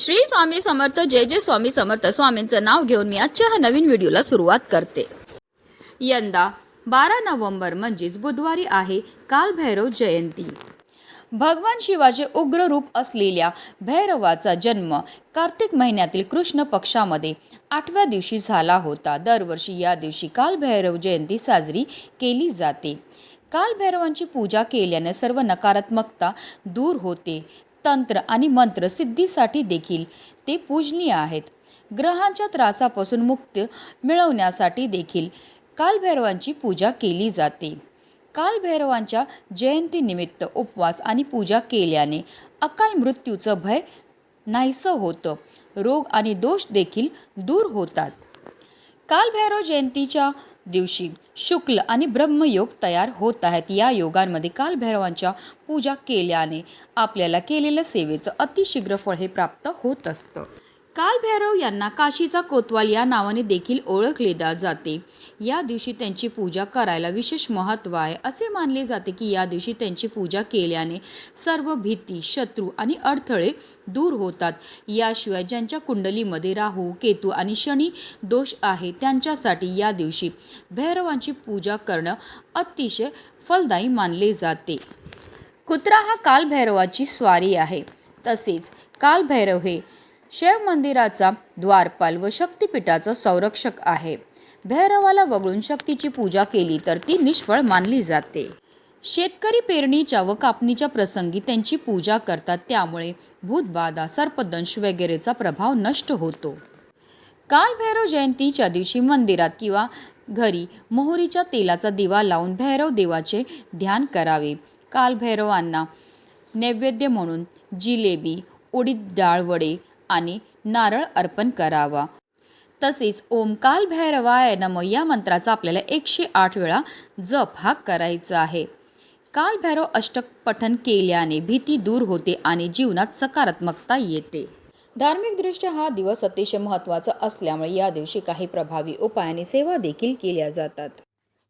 श्री स्वामी समर्थ जय जय स्वामी समर्थ. स्वामींचं नाव घेऊन मी आजच्या ह्या नवीन व्हिडिओला सुरुवात करते. यंदा बारा नोव्हेंबर म्हणजेच बुधवारी आहे कालभैरव जयंती. भगवान शिवाचे उग्र रूप असलेल्या भैरवाचा जन्म कार्तिक महिन्यातील कृष्ण पक्षामध्ये आठव्या दिवशी झाला होता. दरवर्षी या दिवशी कालभैरव जयंती साजरी केली जाते. कालभैरवांची पूजा केल्याने सर्व नकारात्मकता दूर होते. तंत्र आणि मंत्र सिद्धीसाठी देखील ते पूजनीय आहेत. ग्रहांच्या त्रासापासून मुक्त मिळवण्यासाठी देखील कालभैरवांची पूजा केली जाते. कालभैरवांच्या जयंतीनिमित्त उपवास आणि पूजा केल्याने अकाल मृत्यूचं भय नाहीसं होतं. रोग आणि दोष देखील दूर होतात. कालभैरव जयंतीच्या दिवशी शुक्ल आणि ब्रह्मयोग तयार होत आहेत. या योगांमध्ये कालभैरवांच्या पूजा केल्याने आपल्याला केलेल्या सेवेचं अतिशीघ्र फळ हे प्राप्त होत असतं. कालभैरव यांना काशीचा कोतवाल या नावाने देखील ओळखले जाते. या दिवशी त्यांची पूजा करायला विशेष महत्त्व आहे. असे मानले जाते की या दिवशी त्यांची पूजा केल्याने सर्व भीती शत्रू आणि अडथळे दूर होतात. याशिवाय ज्यांच्या कुंडलीमध्ये राहू केतू आणि शनी दोष आहे त्यांच्यासाठी या दिवशी भैरवांची पूजा करणं अतिशय फलदायी मानले जाते. कुत्रा हा कालभैरवाची स्वारी आहे. तसेच कालभैरव हे शिव मंदिराचा द्वारपाल व शक्तिपीठाचा संरक्षक आहे. भैरवाला वगळून शक्तीची पूजा केली तर ती निष्फळ मानली जाते. शेतकरी पेरणीच्या व कापणीच्या प्रसंगी त्यांची पूजा करतात त्यामुळे भूतबाधा सर्पदंश वगैरेचा प्रभाव नष्ट होतो. कालभैरव जयंतीच्या दिवशी मंदिरात किंवा घरी मोहरीच्या तेलाचा दिवा लावून भैरव देवाचे ध्यान करावे. कालभैरवांना नैवेद्य म्हणून जिलेबी उडीद डाळ वडे आणि नारळ अर्पण करावा. तसेच ओमकाल भैरवाय नम या मंत्राचा आपल्याला एकशे आठ वेळा जप हा करायचा आहे. काल भैरव अष्टक पठन केल्याने भीती दूर होते आणि जीवनात सकारात्मकता येते. धार्मिकदृष्ट्या हा दिवस अतिशय महत्त्वाचा असल्यामुळे या दिवशी काही प्रभावी उपायाने सेवा देखील केल्या जातात.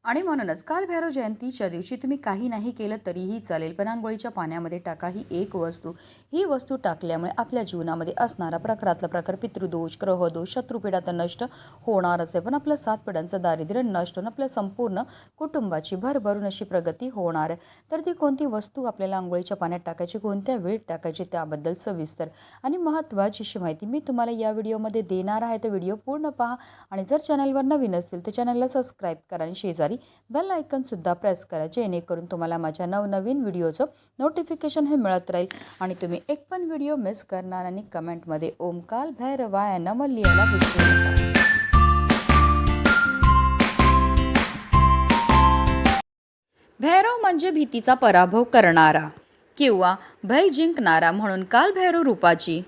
आणि म्हणूनच काल भैरव जयंतीच्या दिवशी तुम्ही काही नाही केलं तरीही चालेल पण आंघोळीच्या पाण्यामध्ये टाका ही एक वस्तू. ही वस्तू टाकल्यामुळे आपल्या जीवनामध्ये असणारा प्रकारातला प्रकार पितृदोष ग्रहदोष शत्रुपीडा तर नष्ट होणारच आहे. पण आपलं सात पिढ्यांचं दारिद्र्य नष्ट होऊन आपल्या संपूर्ण कुटुंबाची भरभरून अशी प्रगती होणार आहे. तर ती कोणती वस्तू आपल्याला आंघोळीच्या पाण्यात टाकायची कोणत्या वेळेत टाकायची त्याबद्दल सविस्तर आणि महत्त्वाची अशी माहिती मी तुम्हाला या व्हिडिओमध्ये देणार आहे. तर व्हिडिओ पूर्ण पहा आणि जर चॅनलवर नवीन असतील तर चॅनलला सबस्क्राईब करा आणि शेजारी बेल आयकनसुद्धा प्रेस करा जेणेकरून तुम्हाला माझ्या नवनवीन व्हिडिओचं नोटिफिकेशन हे मिळत राहील. आणि तुम्ही एक पण व्हिडिओ मिस करणार आणि कमेंटमध्ये ओमकाल भैरवाय नम लिहायला विसरू नका. भैरव म्हणजे भीतीचा पराभव करणारा किंवा भय जिंकणारा म्हणून कालभैरव रूपाची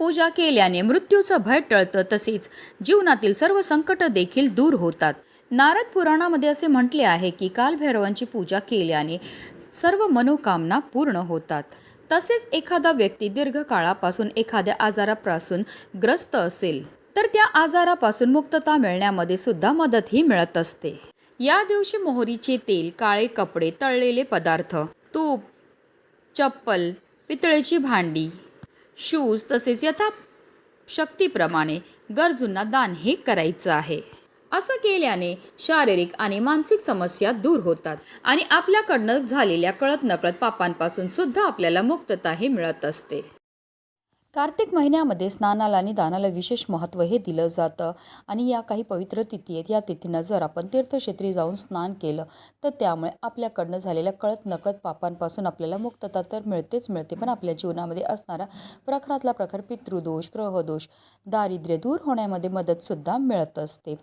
पूजा केल्याने मृत्यूचं भय टळतं तसेच जीवनातील सर्व संकट देखील दूर होतात. नारद पुराणामध्ये असे म्हटले आहे की कालभैरवांची पूजा केल्याने सर्व मनोकामना पूर्ण होतात. तसेच एखादा व्यक्ती दीर्घकाळापासून एखाद्या आजारापासून ग्रस्त असेल तर त्या आजारापासून मुक्तता मिळण्यामध्ये सुद्धा मदत ही मिळत असते. या दिवशी मोहरीचे तेल काळे कपडे तळलेले पदार्थ तूप चप्पल पितळेची भांडी शूज तसेच यथा शक्तीप्रमाणे गरजूंना दान हे करायचं आहे. असं केल्याने शारीरिक आणि मानसिक समस्या दूर होतात आणि आपल्याकडनं झालेल्या कळत नकळत पापांपासून सुद्धा आपल्याला मुक्तता हे मिळत असते. कार्तिक महिन्यामध्ये स्नानाला आणि दानाला विशेष महत्त्व हे दिलं जातं आणि या काही पवित्र तिथी आहेत. या तिथीनं जर आपण तीर्थक्षेत्री जाऊन स्नान केलं तर त्यामुळे आपल्याकडनं झालेल्या कळत नकळत पापांपासून आपल्याला मुक्तता तर मिळतेच मिळते पण आपल्या जीवनामध्ये असणारा प्रखरातला प्रखर पितृदोष ग्रहदोष दारिद्र्य दूर होण्यामध्ये मदतसुद्धा मिळत असते.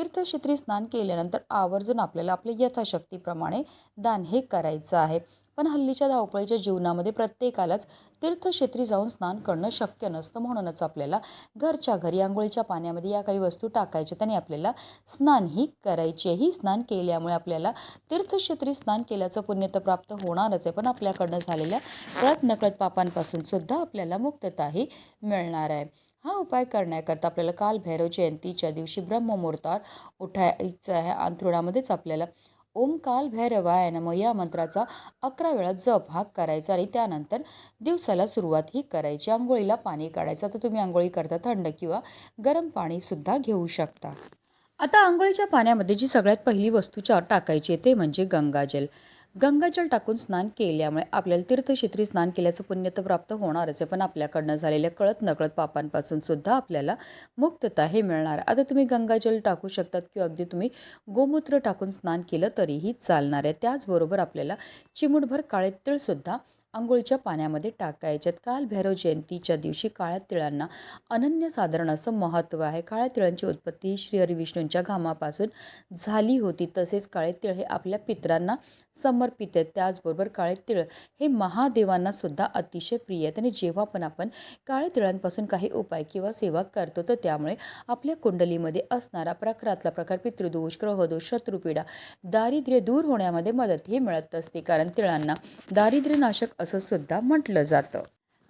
तीर्थक्षेत्री स्नान केल्यानंतर आवर्जून आपल्याला आपल्या यथाशक्तीप्रमाणे दान हे करायचं आहे. पण हल्लीच्या धावपळीच्या जीवनामध्ये प्रत्येकालाच तीर्थक्षेत्री जाऊन स्नान करणं शक्य नसतं म्हणूनच आपल्याला घरच्या घरी आंघोळीच्या पाण्यामध्ये या काही वस्तू टाकायच्या. त्याने आपल्याला स्नानही करायचे ही स्नान केल्यामुळे आपल्याला तीर्थक्षेत्री स्नान केल्याचं पुण्य तर प्राप्त होणारच आहे. पण आपल्याकडनं झालेल्या कळत नकळत पापांपासून सुद्धा आपल्याला मुक्तताही मिळणार आहे. हा उपाय करण्याकरता आपल्याला काल भैरव जयंतीच्या दिवशी ब्रह्ममुहूर्तावर उठायचं आहे. अंथरुणामध्येच आपल्याला ओम काल भैरवाय नम या मंत्राचा अकरा वेळा जप हा करायचा आणि त्यानंतर दिवसाला सुरुवात ही करायची. आंघोळीला पाणी काढायचं. तर तुम्ही आंघोळी करता थंड किंवा गरम पाणीसुद्धा घेऊ शकता. आता आंघोळीच्या पाण्यामध्ये जी सगळ्यात पहिली वस्तू टाकायची आहे ते म्हणजे गंगाजल. गंगाजल टाकून स्नान केल्यामुळे आपल्याला तीर्थक्षेत्री स्नान केल्याचं पुण्य तर प्राप्त होणारच आहे. पण आपल्याकडनं झालेल्या कळत नकळत पापांपासून सुद्धा आपल्याला मुक्तता हे मिळणार. आता तुम्ही गंगाजल टाकू शकतात किंवा अगदी तुम्ही गोमूत्र टाकून स्नान केलं तरीही चालणार आहे. त्याचबरोबर आपल्याला चिमूटभर काळे तिळसुद्धा आंघोळीच्या पाण्यामध्ये टाकायच्यात. काल भैरव जयंतीच्या दिवशी काळ्या तिळांना अनन्यसाधारण असं महत्त्व आहे. काळ्या तिळांची उत्पत्ती श्री हरिविष्णूंच्या घामापासून झाली होती. तसेच काळे तिळ हे आपल्या पितरांना समर्पित आहेत. त्याचबरोबर काळे तिळ हे महादेवांना सुद्धा अतिशय प्रिय आहेत. आणि जेव्हा पण आपण काळ्या तिळांपासून काही उपाय किंवा सेवा करतो तर त्यामुळे आपल्या कुंडलीमध्ये असणारा प्रकारातला प्रकार पितृदोष ग्रहदोष शत्रुपीडा दारिद्र्य दूर होण्यामध्ये मदत ही मिळत असते. कारण तिळांना दारिद्र्यनाशक असं सुद्धा म्हटलं जातं.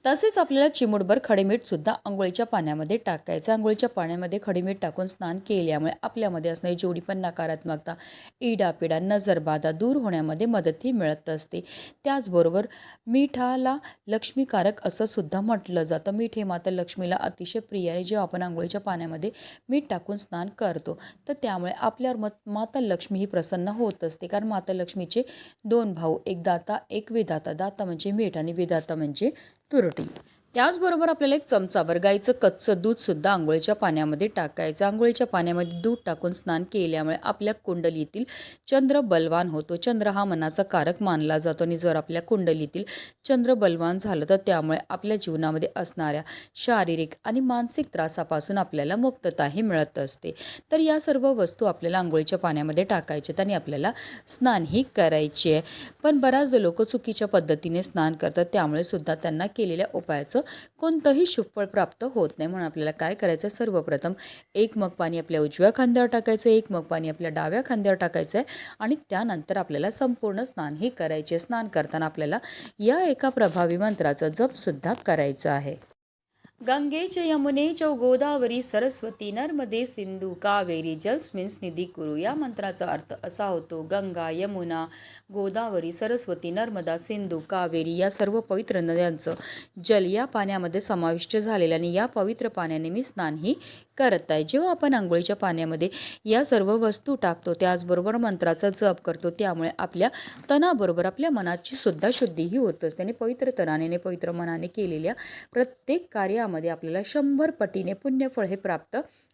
तसेच आपल्याला चिमूटभर खडेमीठसुद्धा आंघोळीच्या पाण्यामध्ये टाकायचं. आंघोळीच्या पाण्यामध्ये खडेमीठ टाकून स्नान केल्यामुळे आपल्यामध्ये असणारी जेवढी पण नकारात्मकता इडापिडा नजरबाधा दूर होण्यामध्ये मदतही मिळत असते. त्याचबरोबर मिठाला लक्ष्मीकारक असं सुद्धा म्हटलं जातं. मीठ हे माता लक्ष्मीला अतिशय प्रिय आहे. जेव्हा आपण आंघोळीच्या पाण्यामध्ये मीठ टाकून स्नान करतो तर त्यामुळे आपल्यावर मत माता लक्ष्मी ही प्रसन्न होत असते. कारण माता लक्ष्मीचे दोन भाऊ एक दाता एक विधाता. दाता म्हणजे मीठ आणि विधाता म्हणजे തുരുട്ടി. त्याचबरोबर आपल्याला एक चमचाभर गाईचं कच्चं दूधसुद्धा आंघोळीच्या पाण्यामध्ये टाकायचं. आंघोळीच्या पाण्यामध्ये दूध टाकून स्नान केल्यामुळे आपल्या कुंडलीतील चंद्र बलवान होतो. चंद्र हा मनाचा कारक मानला जातो आणि जर आपल्या कुंडलीतील चंद्र बलवान झालं तर त्यामुळे आपल्या जीवनामध्ये असणाऱ्या शारीरिक आणि मानसिक त्रासापासून आपल्याला मुक्तताही मिळत असते. तर या सर्व वस्तू आपल्याला आंघोळीच्या पाण्यामध्ये टाकायच्यात आणि आपल्याला स्नानही करायचे आहे. पण बऱ्याचदा लोक चुकीच्या पद्धतीने स्नान करतात. त्यामुळे सुद्धा त्यांना केलेल्या उपायाचं कोणतंही शुभफळ प्राप्त होत नाही. म्हणून आपल्याला काय करायचं? आहे सर्वप्रथम एक मग पाणी आपल्या उजव्या खांद्यावर टाकायचं एक मग पाणी आपल्या डाव्या खांद्यावर टाकायचं आहे आणि त्यानंतर आपल्याला संपूर्ण स्नान हे करायचे. स्नान करताना आपल्याला या एका प्रभावी मंत्राचा जपसुद्धा करायचा आहे. गंगेच यमुने च गोदावरी सरस्वती नर्मदे सिंधू कावेरी जलस्मिन्स निधी कुरु. या मंत्राचा अर्थ असा होतो गंगा यमुना गोदावरी सरस्वती नर्मदा सिंधू कावेरी या सर्व पवित्र नद्यांचं जल या पाण्यामध्ये समाविष्ट झालेलं आणि या पवित्र पाण्याने मी स्नानही करत आहे जेव्हा आपण आंघोळीच्या पाण्यामध्ये या सर्व वस्तू टाकतो त्याचबरोबर मंत्राचा जप करतो त्यामुळे आपल्या तणाबरोबर आपल्या मनाची सुद्धा शुद्धीही होत असते आणि पवित्र तणाने पवित्र मनाने केलेल्या प्रत्येक कार्यामध्ये आपल्याला शंभर पटीने पुण्यफळ हे प्राप्त